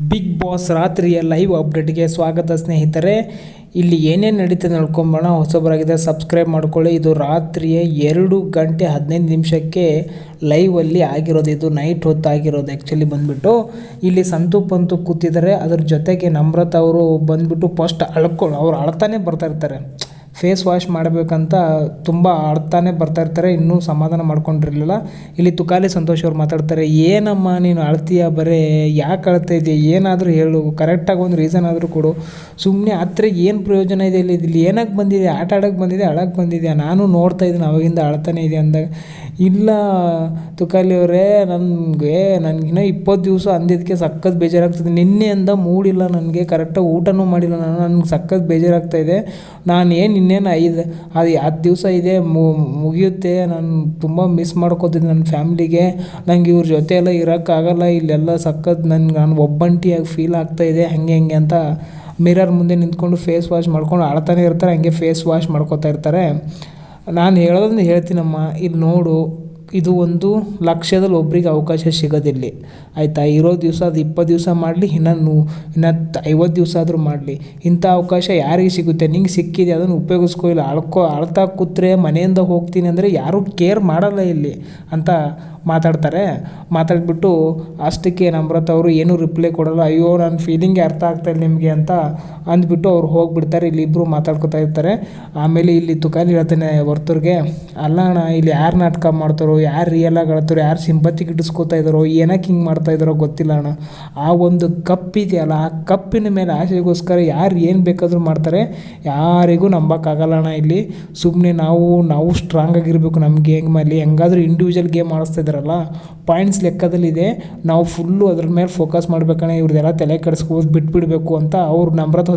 Big boss ರಾತ್ರಿಯ live ಅಪ್ಡೇಟ್ಗೆ ಸ್ವಾಗತ, ಸ್ನೇಹಿತರೆ. ಇಲ್ಲಿ ಏನೇನು ನಡೀತದೆ ನೋಡ್ಕೊಂಬೋಣ ಹೊಸಬರಾಗಿದೆ ಸಬ್ಸ್ಕ್ರೈಬ್ ಮಾಡ್ಕೊಳ್ಳಿ. ಇದು ರಾತ್ರಿಯ ಎರಡು ಗಂಟೆ ಹದಿನೈದು ನಿಮಿಷಕ್ಕೆ ಲೈವಲ್ಲಿ ಆಗಿರೋದು. ಇದು ನೈಟ್ ಹೊತ್ತು ಆಗಿರೋದು ಆ್ಯಕ್ಚುಲಿ ಬಂದ್ಬಿಟ್ಟು. ಇಲ್ಲಿ ಸಂತು ಪಂತು ಕೂತಿದ್ದಾರೆ. ಅದ್ರ ಜೊತೆಗೆ ನಮ್ರತ ಅವರು ಬಂದ್ಬಿಟ್ಟು ಫಸ್ಟ್ ಅಳ್ಕೊಂಡು ಅವ್ರು ಅಳ್ತಾನೆ ಬರ್ತಾ ಇರ್ತಾರೆ. ಫೇಸ್ ವಾಶ್ ಮಾಡಬೇಕಂತ ತುಂಬ ಆಡ್ತಾನೆ ಬರ್ತಾ ಇರ್ತಾರೆ, ಇನ್ನೂ ಸಮಾಧಾನ ಮಾಡ್ಕೊಂಡಿರಲಿಲ್ಲ. ಇಲ್ಲಿ ತುಕಾಲಿ ಸಂತೋಷ್ ಅವ್ರು ಮಾತಾಡ್ತಾರೆ, ಏನಮ್ಮ ನೀನು ಅಳ್ತೀಯ ಬರೇ, ಯಾಕೆ ಅಳ್ತಾ ಇದೆಯಾ, ಏನಾದರೂ ಹೇಳು ಕರೆಕ್ಟಾಗಿ ಒಂದು ರೀಸನ್ ಆದರೂ ಕೊಡು. ಸುಮ್ಮನೆ ಹತ್ರ ಏನು ಪ್ರಯೋಜನ ಇದೆ ಇಲ್ಲಿ ಇಲ್ಲಿ ಏನಕ್ಕೆ ಬಂದಿದೆ, ಆಟ ಆಡೋಕ್ಕೆ ಬಂದಿದೆ ಅಳಕ್ಕೆ ಬಂದಿದೆಯಾ, ನಾನು ನೋಡ್ತಾ ಇದ್ದೀನಿ ಅವಾಗಿಂದ ಅಳ್ತಾನೆ ಇದೆ ಅಂದಾಗ. ಇಲ್ಲ ತುಕಾಲಿ ಅವರೇ, ನನಗೆ ನನಗಿನ್ನ ಇಪ್ಪತ್ತು ದಿವಸ ಅಂದಿದ್ದಕ್ಕೆ ಸಖತ್ ಬೇಜಾರಾಗ್ತದೆ. ನಿನ್ನೆಯಿಂದ ಮೂಡಿಲ್ಲ ನನಗೆ ಕರೆಕ್ಟಾಗಿ ಊಟನೂ ಮಾಡಿಲ್ಲ ನಾನು, ನನಗೆ ಸಖತ್ ಬೇಜಾರಾಗ್ತಾ ಇದೆ. ನಾನು ಏನು ಇನ್ನೇನು ಐದು, ಅದು ಹತ್ತು ದಿವಸ ಇದೆ ಮುಗಿಯುತ್ತೆ, ನಾನು ತುಂಬ ಮಿಸ್ ಮಾಡ್ಕೋತಿದ್ದೆ ನನ್ನ ಫ್ಯಾಮ್ಲಿಗೆ. ನಂಗೆ ಇವ್ರ ಜೊತೆ ಎಲ್ಲ ಇರೋಕ್ಕಾಗಲ್ಲ ಇಲ್ಲೆಲ್ಲ ಸಖತ್ ನನಗೆ ನಾನು ಒಬ್ಬಂಟಿಯಾಗಿ ಫೀಲ್ ಆಗ್ತಾ ಇದೆ, ಹಾಗೆ, ಹಂಗೆ ಅಂತ ಮಿರರ್ ಮುಂದೆ ನಿಂತ್ಕೊಂಡು ಫೇಸ್ ವಾಶ್ ಮಾಡ್ಕೊಂಡು ಆಳ್ತಾನೆ ಇರ್ತಾರೆ, ಹಂಗೆ ಫೇಸ್ ವಾಶ್ ಮಾಡ್ಕೋತಾ ಇರ್ತಾರೆ. ನಾನು ಹೇಳೋದನ್ನು ಹೇಳ್ತೀನಮ್ಮ ಇದು ನೋಡು. ಇದು ಒಂದು ಲಕ್ಷದಲ್ಲಿ ಒಬ್ರಿಗೆ ಅವಕಾಶ ಸಿಗೋದಿಲ್ಲ. ಆಯಿತಾ? ಇರೋ ದಿವಸ ಅದು ಇಪ್ಪತ್ತು ದಿವಸ ಮಾಡಲಿ ಇನ್ನೂ ಇನ್ನು ಐವತ್ತು ದಿವಸ ಆದರೂ ಮಾಡಲಿ. ಇಂಥ ಅವಕಾಶ ಯಾರಿಗೆ ಸಿಗುತ್ತೆ? ನಿಂಗೆ ಸಿಕ್ಕಿದೆ, ಅದನ್ನು ಉಪಯೋಗಿಸ್ಕೋ ಇಲ್ಲ ಅಳ್ಕೊ, ಅಳ್ತಾ ಕೂತ್ರೆ ಮನೆಯಿಂದ ಹೋಗ್ತೀನಿ ಅಂದರೆ ಯಾರೂ ಕೇರ್ ಮಾಡಲ್ಲ ಇಲ್ಲಿ ಅಂತ ಮಾತಾಡ್ತಾರೆ. ಮಾತಾಡಿಬಿಟ್ಟು ಅಷ್ಟಕ್ಕೆ ನಮ್ರತ ಅವರು ಏನೂ ರಿಪ್ಲೈ ಕೊಡಲ್ಲ. ಅಯ್ಯೋ ನನ್ನ ಫೀಲಿಂಗ್ ಅರ್ಥ ಆಗ್ತಾ ಇಲ್ಲ ನಿಮಗೆ ಅಂತ ಅಂದ್ಬಿಟ್ಟು ಅವ್ರು ಹೋಗಿಬಿಡ್ತಾರೆ. ಇಲ್ಲಿ ಇಬ್ಬರು ಮಾತಾಡ್ಕೊತಾ ಇರ್ತಾರೆ. ಆಮೇಲೆ ಇಲ್ಲಿ ತುಕಾಲಿ ಹೇಳ್ತಾನೆ ವರ್ತೂರ್ಗೆ, ಅಲ್ಲ ಅಣ್ಣ, ಇಲ್ಲಿ ಯಾರು ನಾಟಕ ಮಾಡ್ತಾರೋ ಯಾರು ರಿಯಲ್ ಆಗಿ ಹೇಳ್ತಾರೋ ಯಾರು ಸಿಂಪತಿ ಗಿಟ್ಟಿಸ್ಕೋತಾ ಇದ್ದಾರೋ ಏನಕ್ಕೆ ಹಿಂಗೆ ಮಾಡ್ತಾ ಇದ್ದಾರೋ ಗೊತ್ತಿಲ್ಲ ಅಣ್ಣ. ಆ ಒಂದು ಕಪ್ ಇದೆಯಲ್ಲ, ಆ ಕಪ್ಪಿನ ಮೇಲೆ ಆಸೆಗೋಸ್ಕರ ಯಾರು ಏನು ಬೇಕಾದರೂ ಮಾಡ್ತಾರೆ, ಯಾರಿಗೂ ನಂಬೋಕ್ಕಾಗಲ್ಲ ಅಣ್ಣ ಇಲ್ಲಿ. ಸುಮ್ಮನೆ ನಾವು ನಾವು ಸ್ಟ್ರಾಂಗ್ ಆಗಿರಬೇಕು ನಮ್ಮ ಗೇಮ್ ಮೇಲೆ ಹೆಂಗಾದ್ರೂ ಇಂಡಿವಿಜುವಲ್ ಗೇಮ್ ಆಡಿಸ್ತಾ ಇದ್ದಾರಲ್ಲ ಪಾಯಿಂಟ್ಸ್ ಲೆಕ್ಕದಲ್ಲಿದೆ, ನಾವು ಫುಲ್ಲು ಅದ್ರ ಮೇಲೆ ಫೋಕಸ್ ಮಾಡ್ಬೇಕಣ್ಣ ಇವ್ರದ್ದೆಲ್ಲ ತಲೆ ಕೆಡಿಸ್ಕೋದು ಬಿಟ್ಬಿಡಬೇಕು ಅಂತ ಅವ್ರು ನಮ್ರತ